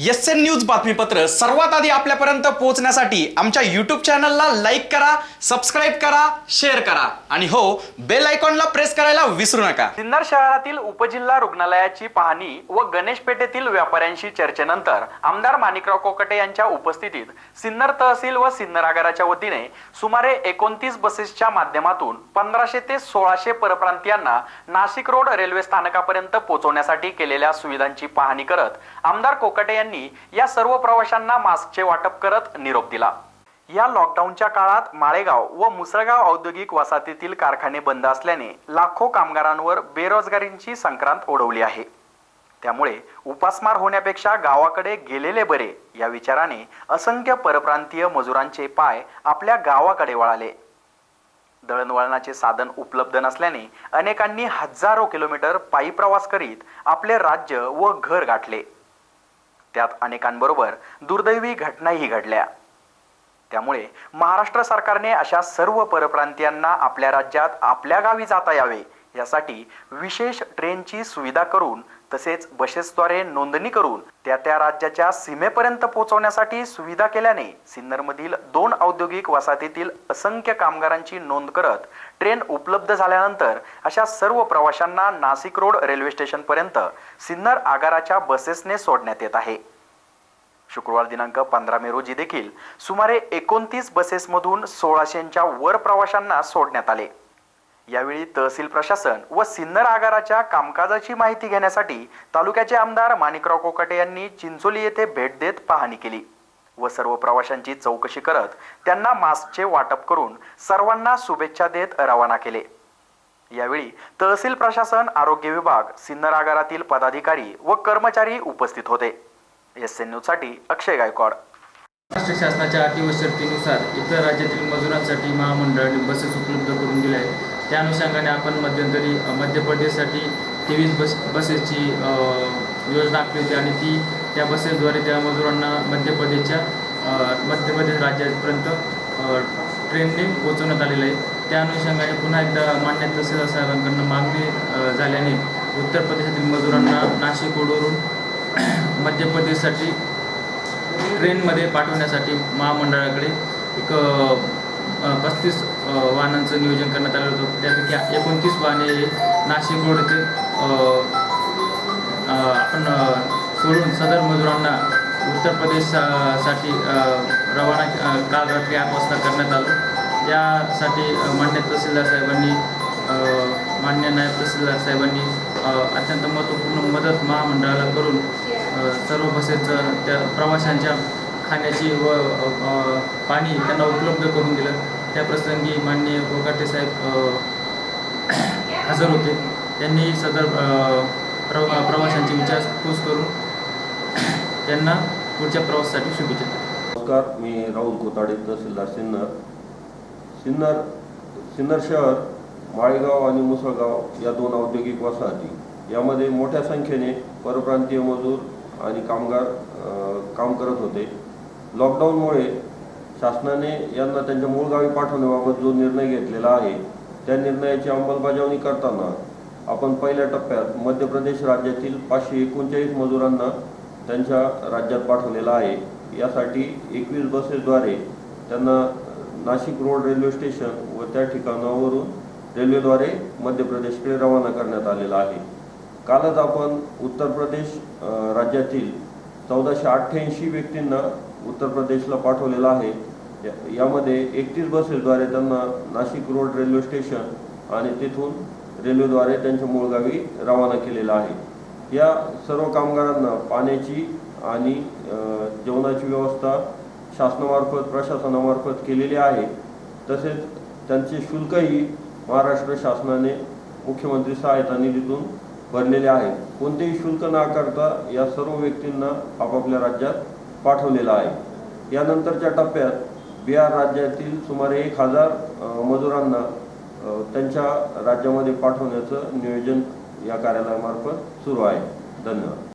S N news बातमीपत्र सर्वात आधी आपल्यापर्यंत पोहोचण्यासाठी आमच्या यूट्यूब चॅनलला लाईक करा सबस्क्राईब करा शेअर करा. आणि हो बेल आयकॉनला प्रेस करायला विसरू नका. सिन्नर शहरातील उपजिल्हा रुग्णालयाची पाहणी व गणेश पेठेतील व्यापाऱ्यांशी चर्चेनंतर आमदार माणिकराव कोकटे यांच्या उपस्थितीत सिन्नर तहसील व सिन्नर आगाराच्या वतीने सुमारे एकोणतीस बसेसच्या माध्यमातून पंधराशे ते सोळाशे परप्रांतीयांना नाशिक रोड रेल्वे स्थानकापर्यंत पोहोचवण्यासाठी केलेल्या सुविधांची पाहणी करत आमदार कोकटे यांनी या सर्व प्रवाशांना मास्कचे वाटप करत निरोप दिला. या लॉकडाऊनच्या काळात माळेगाव व मुसळगाव औद्योगिक वसाहतीतील कारखाने बंद असल्याने लाखो कामगारांवर बेरोजगारींची संक्रांत ओढवली आहे. त्यामुळे उपासमार होण्यापेक्षा गावाकडे गेलेले बरे या विचाराने असंख्य परप्रांतीय मजुरांचे पाय आपल्या गावाकडे वळाले. दळणवळणाचे साधन उपलब्ध नसल्याने अनेकांनी हजारो किलोमीटर पायी प्रवास करीत आपले राज्य व घर गाठले. त्यात अनेकांबरोबर दुर्दैवी घटनाही घडल्या. त्यामुळे महाराष्ट्र सरकारने अशा सर्व परप्रांतीयांना आपल्या राज्यात आपल्या गावी जाता यावे यासाठी विशेष ट्रेनची सुविधा करून तसेच बसेसद्वारे नोंदणी करून त्या त्या राज्याच्या सीमेपर्यंत पोहोचवण्यासाठी सुविधा केल्याने सिन्नरमधील दोन औद्योगिक वसाहतीतील असंख्य कामगारांची नोंद करत ट्रेन उपलब्ध झाल्यानंतर अशा सर्व प्रवाशांना नाशिक रोड रेल्वे स्टेशनपर्यंत सिन्नर आगाराच्या बसेसने सोडण्यात येत आहे. शुक्रवार दिनांक पंधरा मे रोजी देखील सुमारे एकोणतीस बसेसमधून सोळाशेच्या वर प्रवाशांना सोडण्यात आले. यावेळी तहसील प्रशासन व सिन्नर आगाराच्या कामकाजाची माहिती घेण्यासाठी तालुक्याचे आमदार माणिकराव कोकाटे यांनी चिंचोली येथे भेट देत पाहणी केली व सर्व प्रवाशांची चौकशी करत त्यांना मास्कचे वाटप करून सर्वांना शुभेच्छा देत रवाना केले. यावेळी तहसील प्रशासन आरोग्य विभाग सिन्नर आगारातील पदाधिकारी व कर्मचारी उपस्थित होते. एस एन न्यूजसाठी अक्षय गायकवाड. महाराष्ट्र शासनाच्या अटी व शर्तीनुसार इतर राज्यातील मजुरांसाठी महामंडळाने बसेस उपलब्ध करून दिल्या आहेत. त्या अनुषंगाने आपण मध्यंतरी मध्य प्रदेशसाठी तेवीस बस बसेसची योजना आखली होती आणि ती त्या बसेसद्वारे त्या मजुरांना मध्य प्रदेशच्या मध्य प्रदेश राज्यापर्यंत ट्रेनने पोहोचवण्यात आलेलं आहे. त्या अनुषंगाने पुन्हा एकदा मान्य तहसीलदार साहेबांकडून मागणी झाल्याने उत्तर प्रदेशातील मजुरांना नाशिक रोडवरून मध्य प्रदेशसाठी ट्रेनमध्ये पाठवण्यासाठी महामंडळाकडे एक पस्तीस वाहनांचं नियोजन करण्यात आलं होतं. त्यापैकी एकोणतीस वाहने नाशिक रोड येथे आपण सोडून सदर मजुरांना उत्तर प्रदेशसाठी रवाना काल रात्री आठ वाजता करण्यात आलं. यासाठी मान्य तहसीलदार साहेबांनी मान्य नायब तहसीलदार साहेबांनी अत्यंत महत्त्वपूर्ण मदत महामंडळाला करून सर्व बसेचं त्या प्रवाशांच्या खाण्याची व पाणी त्यांना उपलब्ध करून दिलं. त्या प्रसंगी माननीय कोकाटे साहेब हजर होते. त्यांनी सदर प्रवा प्रवाशांची विचारपूस करून त्यांना पुढच्या प्रवासासाठी शुभेच्छा नमस्कार मी राहुल कोताडे तहसीलदार सिन्नर. सिन्नर सिन्नर शहर माळेगाव आणि मुसळगाव या दोन औद्योगिक वसाहती. यामध्ये मोठ्या संख्येने परप्रांतीय मजूर आणि कामगार काम करत होते. लॉकडाऊनमुळे शासनाने यांना त्यांच्या मूळ गावी पाठवण्याबाबत जो निर्णय घेतलेला आहे त्या निर्णयाची अंमलबजावणी करताना आपण पहिल्या टप्प्यात मध्य प्रदेश राज्यातील पाचशे एकोणचाळीस मजुरांना त्यांच्या राज्यात पाठवलेला आहे. यासाठी एकवीस बसेसद्वारे त्यांना नाशिक रोड रेल्वे स्टेशन व त्या ठिकाणावरून रेल्वेद्वारे मध्य प्रदेशकडे रवाना करण्यात आलेला आहे. कालच आपण उत्तर प्रदेश राज्यातील चौदाशे अठ्ठ्याऐंशी व्यक्तींना उत्तर प्रदेशला पाठवलेला आहे. या- यामध्ये एकतीस बसेसद्वारे त्यांना नाशिक रोड रेल्वे स्टेशन आणि तिथून रेल्वेद्वारे त्यांच्या मूळ गावी रवाना केलेला आहे. या सर्व कामगारांना पाण्याची आणि जेवणाची व्यवस्था शासनामार्फत प्रशासनामार्फत केलेली आहे. तसेच त्यांचे शुल्कही महाराष्ट्र शासनाने मुख्यमंत्री सहायता निधीतून भरलेले आहे. कोणतेही शुल्क न आकारता या सर्व व्यक्तींना आपापल्या राज्यात पाठवलेलं आहे. यानंतरच्या टप्प्यात बिहार राज्यातील सुमारे एक हजार मजुरांना त्यांच्या राज्यामध्ये पाठवण्याचं नियोजन या कार्यालयामार्फत सुरू आहे. धन्यवाद.